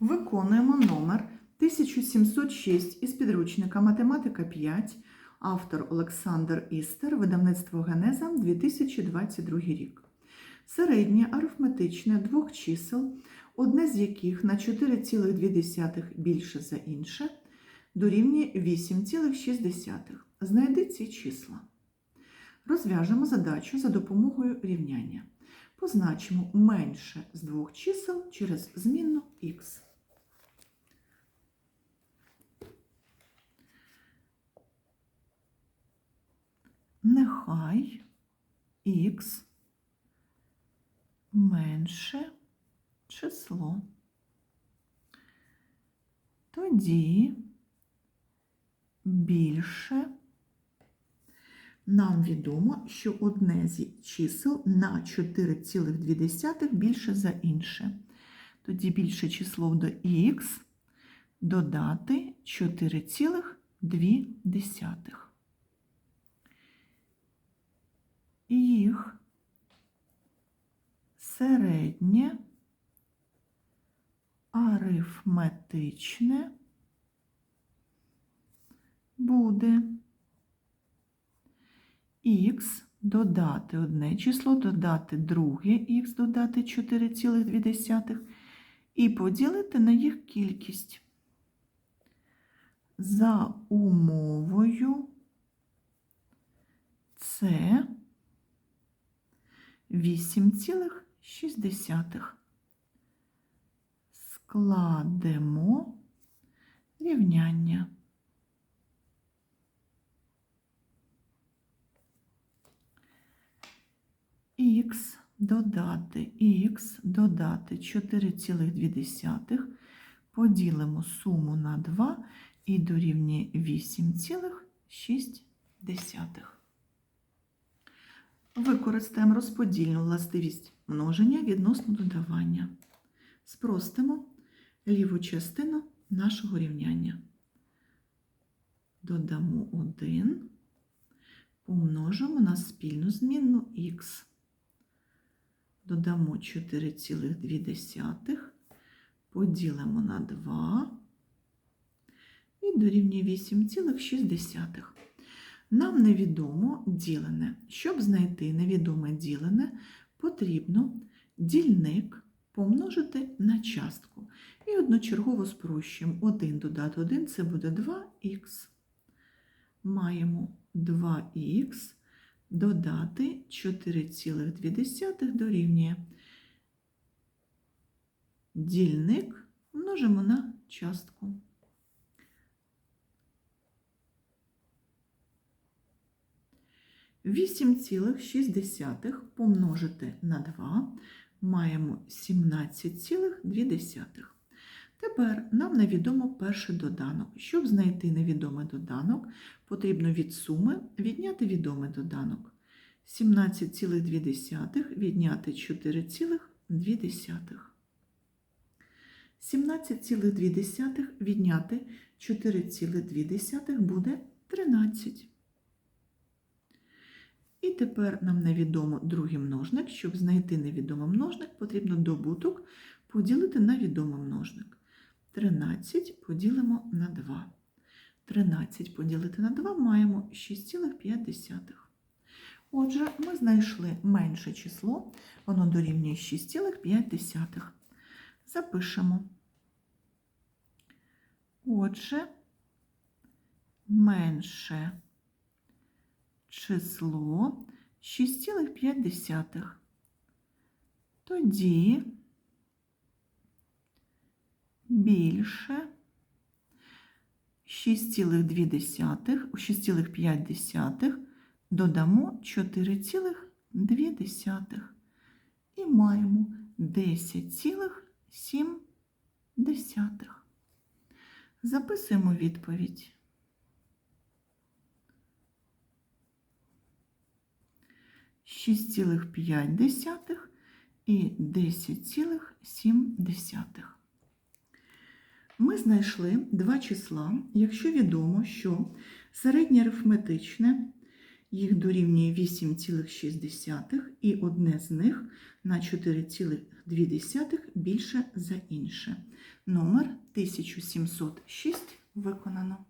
Виконуємо номер 1706 із підручника Математика 5, автор Олександр Істер, видавництво Генеза 2022 рік. Середнє арифметичне двох чисел, одне з яких на 4,2 більше за інше, дорівнює 8,6. Знайди ці числа. Розв'яжемо задачу за допомогою рівняння. Позначимо менше з двох чисел через змінну х. Нехай х менше число. Тоді більше нам відомо, що одне з чисел на 4,2 більше за інше. Тоді більше число до х додати 4,2. Їх середнє арифметичне буде х додати одне число, додати друге х, додати 4,2 і поділити на їх кількість. За умовою це 8,6. Складемо рівняння. х додати х додати 4,2 поділимо суму на 2 і дорівнює 8,6. Використаємо розподільну властивість множення відносно додавання. Спростимо ліву частину нашого рівняння. Додамо 1, помножимо на спільну змінну х. Додамо 4,2, поділимо на 2 і дорівнює 8,6. Нам невідомо ділене. Щоб знайти невідоме ділене, потрібно дільник помножити на частку. І одночергово спрощуємо 1 додати 1 це буде 2х. Маємо 2х додати 4,2 дорівнює. Дільник множимо на частку. Вісім цілих шість десятих помножити на 2 маємо 17,2. Тепер нам невідомо перший доданок. Щоб знайти невідомий доданок, потрібно від суми відняти відомий доданок. 17,2 відняти 4,2. 17,2 відняти 4,2 буде 13. І тепер нам невідомо другий множник. Щоб знайти невідомий множник, потрібно добуток поділити на відомий множник. 13 поділимо на 2. 13 поділити на 2 маємо 6,5. Отже, ми знайшли менше число, воно дорівнює 6,5. Запишемо. Отже, менше число 6,5. Тоді більше 6,2, 6,5 додамо 4,2 і маємо 10,7. Записуємо відповідь. Шість цілих п'ять десятих і десять цілих сім десятих. Ми знайшли два числа, якщо відомо, що середнє арифметичне їх дорівнює 8,6 і одне з них на 4,2 більше за інше. Номер 1706 виконано.